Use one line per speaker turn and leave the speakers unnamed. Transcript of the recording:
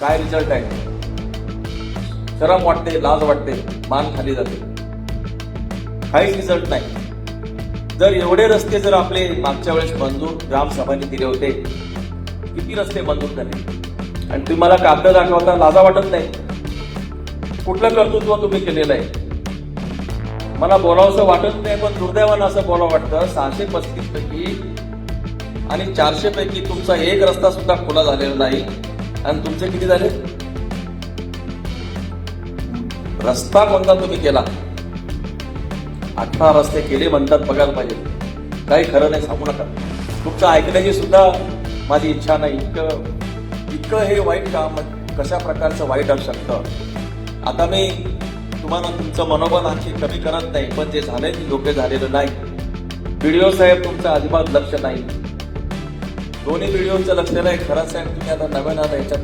काय रिझल्ट आहे? शरम वाटते लाज वाटते मान खाली जाते. काहीच रिझल्ट नाही. जर एवढे रस्ते जर आपले मागच्या वेळेस मंजूर ग्रामसभांनी दिले होते किती रस्ते मंजूर झाले? आणि तुम्ही मला कागद दाखवता लाजा वाटत नाही. कुठलं कर्तृत्व तुम्ही केलेलं आहे? मला बोलावंसं वाटत नाही पण दुर्दैवानं असं बोलावं वाटतं सहाशे पस्तीस पैकी आणि चारशे पैकी तुमचा एक रस्ता सुद्धा खुला झालेला नाही. आणि तुमचे किती झाले? रस्ता कोणता तुम्ही केला? अठरा रस्ते केले म्हणतात बघायला पाहिजे. काही खरं नाही सांगू नका. तुमचं ऐकण्याची सुद्धा माझी इच्छा नाही. इतकं इतकं हे वाईट काम कशा प्रकारचं वाईट असू शकतं? आता मी तुम्हाला तुमचं मनोबल आणखी कमी करत नाही पण जे झालंय ते योग्य झालेलं नाही. व्हिडिओ साहेब तुमचं अजिबात लक्ष नाही. दोन्ही व्हिडिओचं लक्ष आहे खरंच आहे तुम्ही आता नव्यानं आता याच्यात